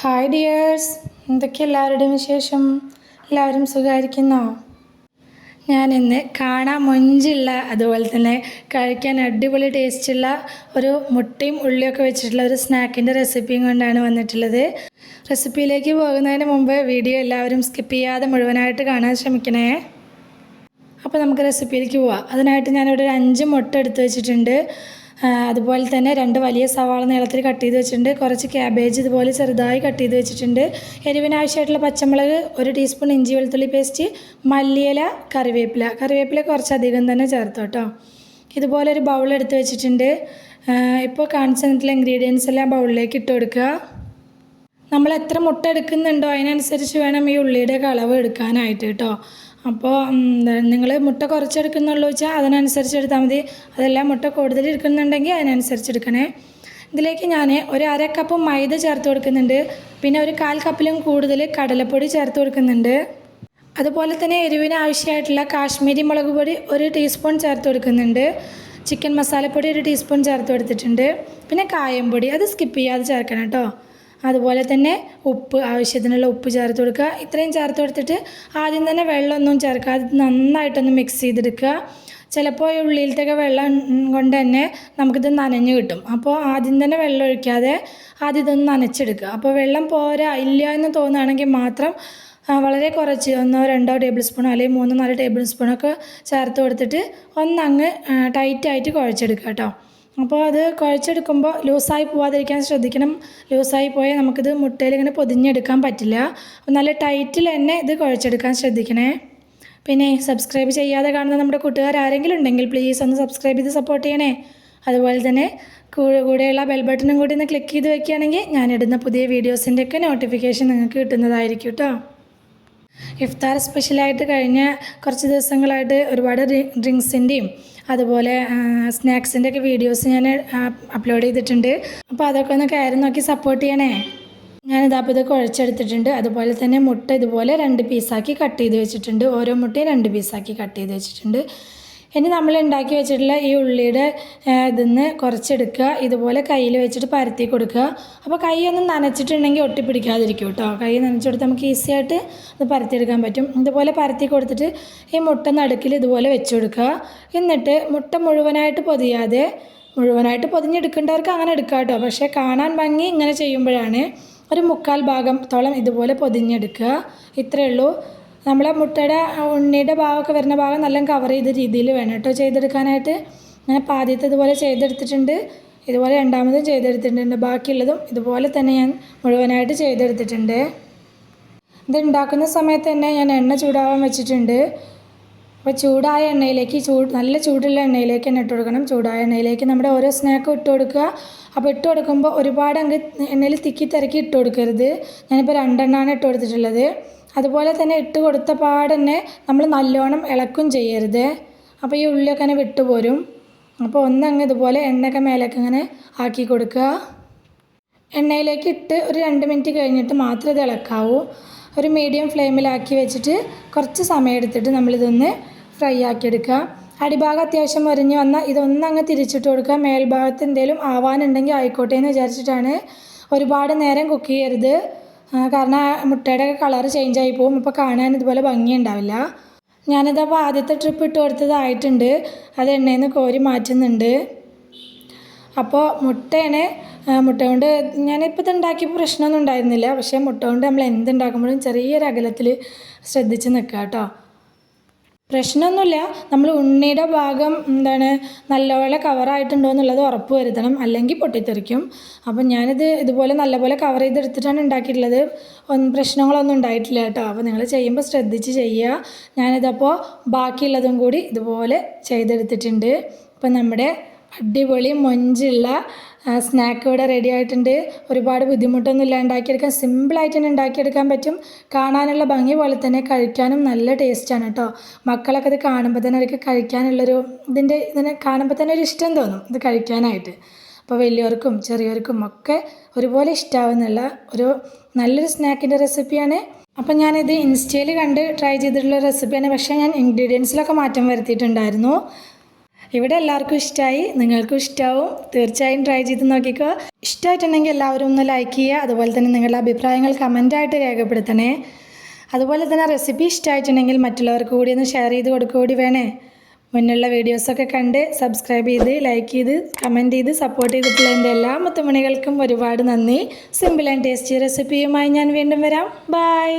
Hi dears എന്തൊക്കെ എല്ലാവരുടെയും വിശേഷം? എല്ലാവരും സുഖമായിരിക്കുന്നോ? ഞാൻ ഇന്ന് കാണാൻ മൊഞ്ചുള്ള അതുപോലെ തന്നെ കഴിക്കാൻ അടിപൊളി ടേസ്റ്റുള്ള ഒരു മുട്ടയും ഉള്ളിയൊക്കെ വെച്ചിട്ടുള്ള ഒരു സ്നാക്കിന്റെ റെസിപ്പിയും കൊണ്ടാണ് വന്നിട്ടുള്ളത്. റെസിപ്പിയിലേക്ക് പോകുന്നതിന് മുമ്പ് വീഡിയോ എല്ലാവരും സ്കിപ്പ് ചെയ്യാതെ മുഴുവനായിട്ട് കാണാൻ ശ്രമിക്കണേ. അപ്പോൾ നമുക്ക് റെസിപ്പിയിലേക്ക് പോവാം. അതിനായിട്ട് ഞാനിവിടെ ഒരു അഞ്ച് മുട്ട എടുത്ത് വെച്ചിട്ടുണ്ട്. അതുപോലെ തന്നെ രണ്ട് വലിയ സവാള നീളത്തിൽ കട്ട് ചെയ്ത് വെച്ചിട്ടുണ്ട്. കുറച്ച് ക്യാബേജ് ഇതുപോലെ ചെറുതായി കട്ട് ചെയ്ത് വെച്ചിട്ടുണ്ട്. എരിവിനാവശ്യമായിട്ടുള്ള പച്ചമുളക് ഒരു ടീസ്പൂൺ ഇഞ്ചി വെളുത്തുള്ളി പേസ്റ്റ് മല്ലിയില കറിവേപ്പില. കറിവേപ്പില കുറച്ചധികം തന്നെ ചേർത്ത് കേട്ടോ. ഇതുപോലെ ഒരു ബൗൾ എടുത്ത് വെച്ചിട്ടുണ്ട്. ഇപ്പോൾ കാണിച്ചു തന്നിട്ടുള്ള ഇൻഗ്രീഡിയൻസ് എല്ലാം ബൗളിലേക്ക് ഇട്ട് കൊടുക്കുക. നമ്മൾ എത്ര മുട്ട എടുക്കുന്നുണ്ടോ? അതിനനുസരിച്ച് വേണം ഈ ഉള്ളിയുടെ കളവ് എടുക്കാനായിട്ട് കേട്ടോ. അപ്പോൾ നിങ്ങൾ മുട്ട കുറച്ചെടുക്കുന്നുള്ളൂ വെച്ചാൽ അതിനനുസരിച്ച് എടുത്താൽ മതി. അതെല്ലാം മുട്ട കൂടുതൽ എടുക്കുന്നുണ്ടെങ്കിൽ അതിനനുസരിച്ച് എടുക്കണേ. ഇതിലേക്ക് ഞാൻ ഒരു അര കപ്പ് മൈദ ചേർത്ത് കൊടുക്കുന്നുണ്ട്. പിന്നെ ഒരു കാൽ കപ്പിലും കൂടുതൽ കടലപ്പൊടി ചേർത്ത് കൊടുക്കുന്നുണ്ട്. അതുപോലെ തന്നെ എരിവിന് ആവശ്യമായിട്ടുള്ള കാശ്മീരി മുളക് പൊടി ഒരു ടീസ്പൂൺ ചേർത്ത് കൊടുക്കുന്നുണ്ട്. ചിക്കൻ മസാലപ്പൊടി ഒരു ടീസ്പൂൺ ചേർത്ത് കൊടുത്തിട്ടുണ്ട്. പിന്നെ കായംപൊടി അത് സ്കിപ്പ് ചെയ്യാതെ ചേർക്കണം കേട്ടോ. അതുപോലെ തന്നെ ഉപ്പ് ആവശ്യത്തിനുള്ള ഉപ്പ് ചേർത്ത് കൊടുക്കുക. ഇത്രയും ചേർത്ത് കൊടുത്തിട്ട് ആദ്യം തന്നെ വെള്ളമൊന്നും ചേർക്കാതെ നന്നായിട്ടൊന്ന് മിക്സ് ചെയ്തെടുക്കുക. ചിലപ്പോൾ ഈ ഉള്ളിലത്തൊക്കെ വെള്ളം കൊണ്ട് തന്നെ നമുക്കിത് നനഞ്ഞ് കിട്ടും. അപ്പോൾ ആദ്യം തന്നെ വെള്ളം ഒഴിക്കാതെ ആദ്യം ഇതൊന്ന് നനച്ചെടുക്കുക. അപ്പോൾ വെള്ളം പോരാ ഇല്ല എന്ന് തോന്നുകയാണെങ്കിൽ മാത്രം വളരെ കുറച്ച് ഒന്നോ രണ്ടോ ടേബിൾ സ്പൂണോ അല്ലെങ്കിൽ മൂന്നോ നാലോ ടേബിൾ സ്പൂണൊക്കെ ചേർത്ത് കൊടുത്തിട്ട് ഒന്നങ്ങ് ടൈറ്റായിട്ട് കുഴച്ചെടുക്കുക കേട്ടോ. അപ്പോൾ അത് കുഴച്ചെടുക്കുമ്പോൾ ലൂസായി പോവാതിരിക്കാൻ ശ്രദ്ധിക്കണം. ലൂസായി പോയാൽ നമുക്കിത് മുട്ടയിൽ ഇങ്ങനെ പൊതിഞ്ഞെടുക്കാൻ പറ്റില്ല. നല്ല ടൈറ്റിൽ തന്നെ ഇത് കുഴച്ചെടുക്കാൻ ശ്രദ്ധിക്കണേ. പിന്നെ സബ്സ്ക്രൈബ് ചെയ്യാതെ കാണുന്ന നമ്മുടെ കൂട്ടുകാർ ആരെങ്കിലും ഉണ്ടെങ്കിൽ പ്ലീസ് ഒന്ന് സബ്സ്ക്രൈബ് ചെയ്ത് സപ്പോർട്ട് ചെയ്യണേ. അതുപോലെ തന്നെ കൂടെ കൂടെയുള്ള ബെൽ ബട്ടണും കൂടി ഒന്ന് ക്ലിക്ക് ചെയ്ത് വെക്കുകയാണെങ്കിൽ ഞാനിടുന്ന പുതിയ വീഡിയോസിന്റെ ഒക്കെ നോട്ടിഫിക്കേഷൻ നിങ്ങൾക്ക് കിട്ടുന്നതായിരിക്കും കേട്ടോ ഇഫ്താർ സ്പെഷ്യലായിട്ട് കഴിഞ്ഞ കുറച്ച് ദിവസങ്ങളായിട്ട് ഒരുപാട് ഡ്രിങ്ക്സിന്റെയും അതുപോലെ സ്നാക്സിന്റെ ഒക്കെ വീഡിയോസ് ഞാൻ അപ്ലോഡ് ചെയ്തിട്ടുണ്ട്. അപ്പോൾ അതൊക്കെ ഒന്ന് കയറി നോക്കി സപ്പോർട്ട് ചെയ്യണേ. ഞാനിതപ്പോൾ ഇത് കുഴച്ചെടുത്തിട്ടുണ്ട്. അതുപോലെ തന്നെ മുട്ട ഇതുപോലെ രണ്ട് പീസാക്കി കട്ട് ചെയ്ത് വെച്ചിട്ടുണ്ട്. ഓരോ മുട്ടയും രണ്ട് പീസാക്കി കട്ട് ചെയ്ത് വെച്ചിട്ടുണ്ട്. ഇനി നമ്മൾ ഉണ്ടാക്കി വെച്ചിട്ടുള്ള ഈ ഉള്ളിയുടെ ഇതിന്ന് കുറച്ചെടുക്കുക. ഇതുപോലെ കയ്യിൽ വെച്ചിട്ട് പരത്തി കൊടുക്കുക. അപ്പോൾ കൈയൊന്നും നനച്ചിട്ടുണ്ടെങ്കിൽ ഒട്ടിപ്പിടിക്കാതിരിക്കും കേട്ടോ. കൈ നനച്ചെടുത്ത് നമുക്ക് ഈസി ആയിട്ട് ഇത് പരത്തിയെടുക്കാൻ പറ്റും. ഇതുപോലെ പരത്തി കൊടുത്തിട്ട് ഈ മുട്ട നടുക്കിൽ ഇതുപോലെ വെച്ച് കൊടുക്കുക. എന്നിട്ട് മുട്ട മുഴുവനായിട്ട് പൊതിയാതെ മുഴുവനായിട്ട് പൊതിഞ്ഞെടുക്കേണ്ടവർക്ക് അങ്ങനെ എടുക്കാം കേട്ടോ. പക്ഷേ കാണാൻ ഭംഗി ഇങ്ങനെ ചെയ്യുമ്പോഴാണ് ഒരു മുക്കാൽ തോളം ഇതുപോലെ പൊതിഞ്ഞെടുക്കുക. ഇത്രയേ ഉള്ളൂ. നമ്മളെ മുട്ടയുടെ ഉണ്ണിയുടെ ഭാഗമൊക്കെ വരുന്ന ഭാഗം നല്ല കവർ ചെയ്ത രീതിയിൽ വേണം കേട്ടോ. ചെയ്തെടുക്കാനായിട്ട് ഞാൻ ഇപ്പോൾ ആദ്യത്തെ ഇതുപോലെ ചെയ്തെടുത്തിട്ടുണ്ട്. ഇതുപോലെ രണ്ടാമതും ചെയ്തെടുത്തിട്ടുണ്ട്. ബാക്കിയുള്ളതും ഇതുപോലെ തന്നെ ഞാൻ മുഴുവനായിട്ട് ചെയ്തെടുത്തിട്ടുണ്ട്. ഇത് ഉണ്ടാക്കുന്ന സമയത്ത് തന്നെ ഞാൻ എണ്ണ ചൂടാവാൻ വെച്ചിട്ടുണ്ട്. അപ്പോൾ ചൂടായ എണ്ണയിലേക്ക് ചൂട് നല്ല ചൂടുള്ള എണ്ണയിലേക്ക് തന്നെ ഇട്ട് കൊടുക്കണം. ചൂടായ എണ്ണയിലേക്ക് നമ്മുടെ ഓരോ സ്നാക്കും ഇട്ട് കൊടുക്കുക. അപ്പോൾ ഇട്ട് കൊടുക്കുമ്പോൾ ഒരുപാട് അങ്ങ് എണ്ണയിൽ തിക്കി തിരക്കി ഇട്ട് കൊടുക്കരുത്. ഞാനിപ്പോൾ രണ്ടെണ്ണമാണ് ഇട്ട് കൊടുത്തിട്ടുള്ളത്. അതുപോലെ തന്നെ ഇട്ട് കൊടുത്ത പാടന്നെ നമ്മൾ നല്ലോണം ഇളക്കും ചെയ്യരുത്. അപ്പോൾ ഈ ഉള്ളിയൊക്കെ അങ്ങനെ വിട്ടുപോരും. അപ്പോൾ ഒന്നങ്ങ് ഇതുപോലെ എണ്ണയൊക്കെ മേലേക്ക് ഇങ്ങനെ ആക്കി കൊടുക്കുക. എണ്ണയിലേക്ക് ഇട്ട് ഒരു രണ്ട് മിനിറ്റ് കഴിഞ്ഞിട്ട് മാത്രം ഇത് ഇളക്കാവൂ. ഒരു മീഡിയം ഫ്ലെയിമിലാക്കി വെച്ചിട്ട് കുറച്ച് സമയം എടുത്തിട്ട് നമ്മളിതൊന്ന് ഫ്രൈ ആക്കി എടുക്കുക. അടിഭാഗം അത്യാവശ്യം മൊരിഞ്ഞ് വന്നാൽ ഇതൊന്നങ്ങ് തിരിച്ചിട്ട് കൊടുക്കുക. മേൽഭാഗത്ത് എന്തെങ്കിലും ആവാനുണ്ടെങ്കിൽ ആയിക്കോട്ടെ എന്ന് വിചാരിച്ചിട്ടാണ് ഒരുപാട് നേരം കുക്ക് ചെയ്യരുത്. കാരണം മുട്ടയുടെ കളർ ചേഞ്ച് ആയി പോകും. അപ്പോൾ കാണാൻ ഇതുപോലെ ഭംഗിയുണ്ടാവില്ല. ഞാനിതപ്പോൾ ആദ്യത്തെ ട്രിപ്പ് ഇട്ട് കൊടുത്തതായിട്ടുണ്ട്. അത് എണ്ണയിൽ നിന്ന് കോരി മാറ്റുന്നുണ്ട്. അപ്പോൾ മുട്ടയാണ് മുട്ട കൊണ്ട് ഞാനിപ്പോൾ ഇത് ഉണ്ടാക്കിയപ്പോൾ പ്രശ്നമൊന്നും ഉണ്ടായിരുന്നില്ല. പക്ഷേ മുട്ട കൊണ്ട് നമ്മൾ എന്തുണ്ടാക്കുമ്പോഴും ചെറിയൊരു അകലത്തിൽ ശ്രദ്ധിച്ച് നിൽക്കുക കേട്ടോ പ്രശ്നമൊന്നുമില്ല. നമ്മൾ ഉണ്ണിയുടെ ഭാഗം എന്താണ് നല്ലപോലെ കവറായിട്ടുണ്ടോ എന്നുള്ളത് ഉറപ്പ് വരുത്തണം. അല്ലെങ്കിൽ പൊട്ടിത്തെറിക്കും. അപ്പം ഞാനിത് ഇതുപോലെ നല്ലപോലെ കവർ ചെയ്തെടുത്തിട്ടാണ് ഉണ്ടാക്കിയിട്ടുള്ളത്. ഒന്നും പ്രശ്നങ്ങളൊന്നും ഉണ്ടായിട്ടില്ല കേട്ടോ. അപ്പോൾ നിങ്ങൾ ചെയ്യുമ്പോൾ ശ്രദ്ധിച്ച് ചെയ്യുക. ഞാനിതപ്പോൾ ബാക്കിയുള്ളതും കൂടി ഇതുപോലെ ചെയ്തെടുത്തിട്ടുണ്ട്. ഇപ്പം നമ്മുടെ അടിപൊളി മൊഞ്ചുള്ള സ്നാക്ക് ഇവിടെ റെഡി ആയിട്ടുണ്ട്. ഒരുപാട് ബുദ്ധിമുട്ടൊന്നും ഇല്ല ഉണ്ടാക്കിയെടുക്കാൻ സിമ്പിളായിട്ട് തന്നെ ഉണ്ടാക്കിയെടുക്കാൻ പറ്റും. കാണാനുള്ള ഭംഗി പോലെ തന്നെ കഴിക്കാനും നല്ല ടേസ്റ്റാണ് കേട്ടോ മക്കളൊക്കെ ഇത് കാണുമ്പോൾ തന്നെ അവർക്ക് കഴിക്കാനുള്ളൊരു ഇതിന്റെ ഇതിനെ കാണുമ്പോൾ തന്നെ ഒരു ഇഷ്ടം തോന്നും ഇത് കഴിക്കാനായിട്ട്. അപ്പോൾ വലിയവർക്കും ചെറിയവർക്കും ഒക്കെ ഒരുപോലെ ഇഷ്ടമാവുന്നുള്ള ഒരു നല്ലൊരു സ്നാക്കിന്റെ റെസിപ്പിയാണ് അപ്പം ഞാനിത് ഇൻസ്റ്റയിൽ കണ്ട് ട്രൈ ചെയ്തിട്ടുള്ള റെസിപ്പിയാണ് പക്ഷേ ഞാൻ ഇൻഗ്രീഡിയൻസിലൊക്കെ മാറ്റം വരുത്തിയിട്ടുണ്ടായിരുന്നു. ഇവിടെ എല്ലാവർക്കും ഇഷ്ടമായി നിങ്ങൾക്കും ഇഷ്ടമാവും തീർച്ചയായും ട്രൈ ചെയ്ത് നോക്കിക്കോ. ഇഷ്ടമായിട്ടുണ്ടെങ്കിൽ എല്ലാവരും ഒന്ന് ലൈക്ക് ചെയ്യുക അതുപോലെ തന്നെ നിങ്ങളുടെ അഭിപ്രായങ്ങൾ കമന്റായിട്ട് രേഖപ്പെടുത്തണേ. അതുപോലെ തന്നെ റെസിപ്പി ഇഷ്ടമായിട്ടുണ്ടെങ്കിൽ മറ്റുള്ളവർക്ക് കൂടി ഒന്ന് ഷെയർ ചെയ്ത് കൊടുക്കുകകൂടി വേണേ. മുന്നുള്ള വീഡിയോസൊക്കെ കണ്ട് സബ്സ്ക്രൈബ് ചെയ്ത് ലൈക്ക് ചെയ്ത് കമന്റ് ചെയ്ത് സപ്പോർട്ട് ചെയ്തിട്ടുള്ള എന്റെ എല്ലാ മുത്തുമണികൾക്കും ഒരുപാട് നന്ദി. സിമ്പിൾ ആൻഡ് ടേസ്റ്റി റെസിപ്പിയുമായി ഞാൻ വീണ്ടും വരാം. ബൈ